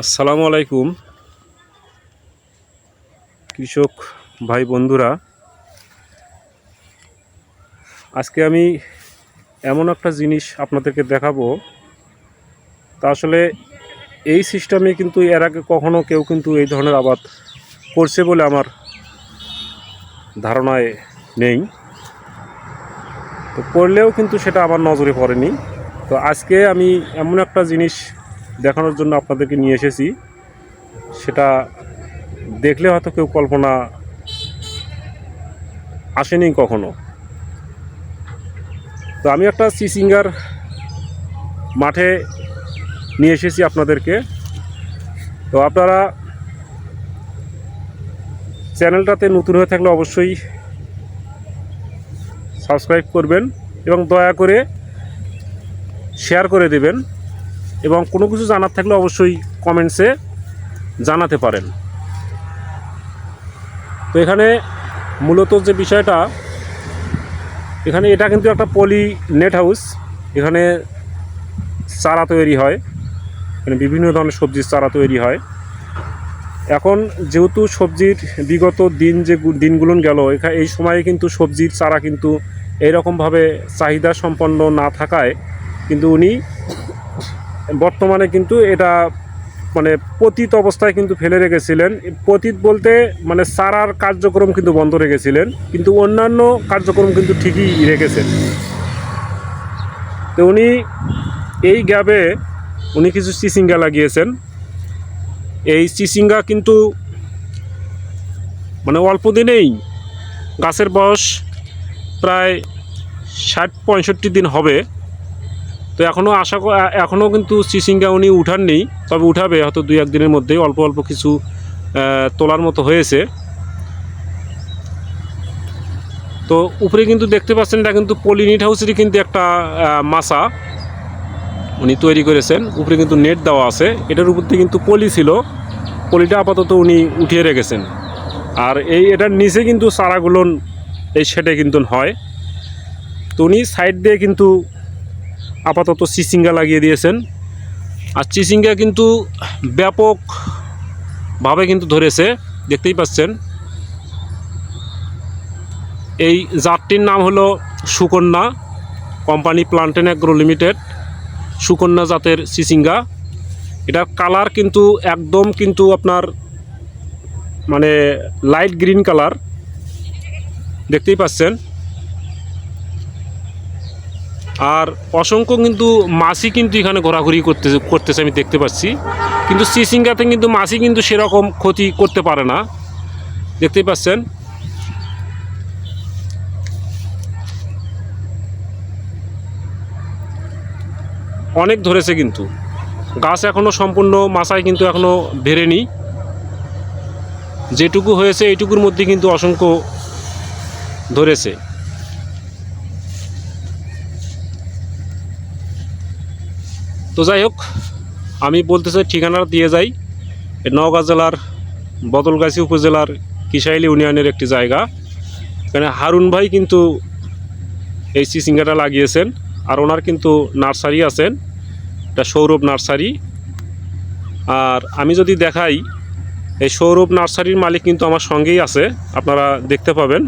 আসসালামু আলাইকুম। কৃষক ভাই বন্ধুরা, আজকে আমি এমন একটা জিনিস আপনাদেরকে দেখাবো। তা আসলে এই সিস্টেমে কিন্তু এর আগে কখনো কেউ কিন্তু এই ধরনের আবাদ করছে বলে আমার ধারণায় নেই। তো করলেও কিন্তু সেটা আমার নজরে পড়েনি। তো আজকে আমি এমন একটা জিনিস দেখানোর জন্য আপনাদেরকে নিয়ে এসেছি। সেটা দেখলে হয়তো কেউ কল্পনা আসেনি কখনো। তো আমি একটা সিসিঙ্গার মাঠে নিয়ে এসেছি আপনাদেরকে। তো আপনারা চ্যানেলটাতে নতুন হয়ে থাকলে অবশ্যই সাবস্ক্রাইব করবেন এবং দয়া করে শেয়ার করে দেবেন। এবং কোনো কিছু জানার থাকলে অবশ্যই কমেন্টসে জানাতে পারেন। তো এখানে মূলত যে বিষয়টা, এখানে এটা কিন্তু একটা পলি নেট হাউস। এখানে চারা তৈরি হয়। এখানে বিভিন্ন ধরনের সবজির চারা তৈরি হয়। এখন যেহেতু সবজির বিগত দিন যে দিনগুলো গেল, এখা- এই সময়ে কিন্তু সবজির চারা কিন্তু এইরকমভাবে চাহিদা সম্পন্ন না থাকায় কিন্তু উনি বর্তমানে কিন্তু এটা মানে পতিত অবস্থায় কিন্তু ফেলে রেখেছিলেন। পতিত বলতে মানে সারার কার্যক্রম কিন্তু বন্ধ রেখেছিলেন, কিন্তু অন্যান্য কার্যক্রম কিন্তু ঠিকই রেখেছেন। তো উনি এই গ্যাপে উনি কিছু চিচিঙ্গা লাগিয়েছেন। এই চিচিঙ্গা কিন্তু মানে অল্প দিনেই গাছের বয়স প্রায় ষাট পঁয়ষট্টি দিন হবে। তো এখনও আশা এখনও কিন্তু সিসিঙ্গা উনি উঠাননি তবে উঠাবে, হয়তো দুই একদিনের মধ্যেই, অল্প অল্প কিছু তোলার মতো হয়েছে। তো উপরে কিন্তু দেখতে পাচ্ছেন, এটা কিন্তু পলিনিট হাউসেরই কিন্তু একটা মাছা উনি তৈরি করেছেন। উপরে কিন্তু নেট দেওয়া আছে, এটার উপর দিয়ে কিন্তু পলি ছিল। পলিটা আপাতত উনি উঠিয়ে রেখেছেন। আর এই, এটার নিচে কিন্তু চারাগুলো এই শেডে কিন্তু হয়। তো উনি সাইড দিয়ে কিন্তু আপাতত চিচিঙ্গা লাগিয়ে দিয়েছেন। আর চিচিঙ্গা কিন্তু ব্যাপকভাবে কিন্তু ধরেছে, দেখতেই পাচ্ছেন। এই জাতটির নাম হলো Sukanya company plantain agro limited, Sukanya জাতের চিচিঙ্গা। এটার কালার কিন্তু একদম কিন্তু আপনার মানে লাইট গ্রিন কালার, দেখতেই পাচ্ছেন। আর অসংখ্য কিন্তু মাছি কিন্তু এখানে ঘোরাঘুরি করতে করতেছে, আমি দেখতে পাচ্ছি। কিন্তু সিসিঙ্গাতে কিন্তু মাছি কিন্তু সেরকম ক্ষতি করতে পারে না। দেখতেই পাচ্ছেন। অনেক ধরেছে কিন্তু। গাছ এখনও সম্পূর্ণ মাছায় কিন্তু এখনও বেরেনি যেটুকু হয়েছে, এইটুকুর মধ্যে কিন্তু অসংখ্য ধরেছে। তো যাই হোক, আমি বলতে চাই ঠিকানাটা দিয়ে যাই। নওগাঁ জেলার বদলগাছি উপজেলার কিশাইলি ইউনিয়নের একটি জায়গা। এখানে হারুন ভাই কিন্তু এই চিচিঙ্গাটা লাগিয়েছেন আর ওনার কিন্তু নার্সারি আছেন। এটা সৌরভ নার্সারি। আর আমি যদি দেখাই, এই সৌরভ নার্সারির মালিক কিন্তু আমার সঙ্গেই আছে, আপনারা দেখতে পাবেন।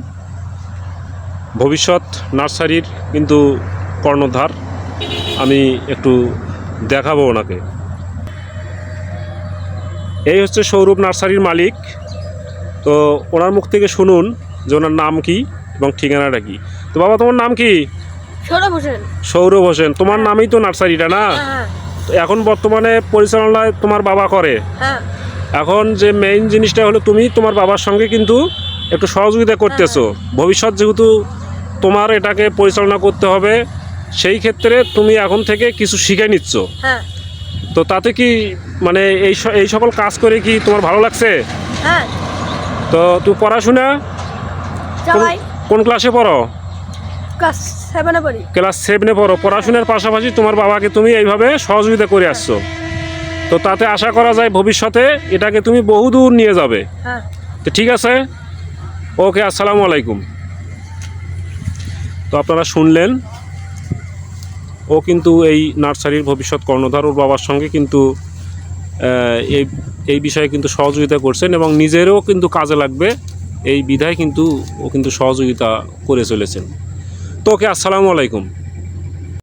ভবিষ্যৎ নার্সারির কিন্তু কর্ণধার। আমি একটু দেখাবো ওনাকে। এই হচ্ছে সৌরভ নার্সারির মালিক। তো ওনার মুখ থেকে শুনুন যে ওনার নাম কি এবং ঠিকানাটা কি। তো বাবা তোমার নাম কি? সৌরভ হোসেন। সৌরভ হোসেন। তোমার নামেই তো নার্সারিটা না? হ্যাঁ তো এখন বর্তমানে পরিচালনায় তোমার বাবা করে। হ্যাঁ। এখন যে মেইন জিনিসটা হলো তুমি তোমার বাবার সঙ্গে কিন্তু একটু সহযোগিতা করতেছো। ভবিষ্যৎ যেহেতু তোমার এটাকে পরিচালনা করতে হবে সেই ক্ষেত্রে তুমি এখন থেকে কিছু শিখে নিচ্ছ। হ্যাঁ। তো তাতে কি মানে এই এই সকল কাজ করে কি তোমার ভালো লাগছে? হ্যাঁ। তো তুই পড়াশোনা কোন- কোন ক্লাসে পড়ো? ক্লাস সেভেনে পড়ি। ক্লাস সেভেনে পড়ো। পড়াশোনার পাশাপাশি তোমার বাবাকে তুমি এইভাবে সহযোগিতা করে আসছো। তো তাতে আশা করা যায় ভবিষ্যতে এটাকে তুমি বহুদূর নিয়ে যাবে। হ্যাঁ। তো ঠিক আছে? ওকে আসসালামু আলাইকুম। তো আপনারা শুনলেন। ও কিন্তু এই নার্সারির ভবিষ্যৎ কর্ণধার ওর বাবার সঙ্গে কিন্তু এই এই বিষয়ে কিন্তু সহযোগিতা করছেন এবং নিজেরও কিন্তু কাজে লাগবে। এই বিধায় কিন্তু ও কিন্তু সহযোগিতা করে চলেছেন। তো ওকে, আসসালামু আলাইকুম।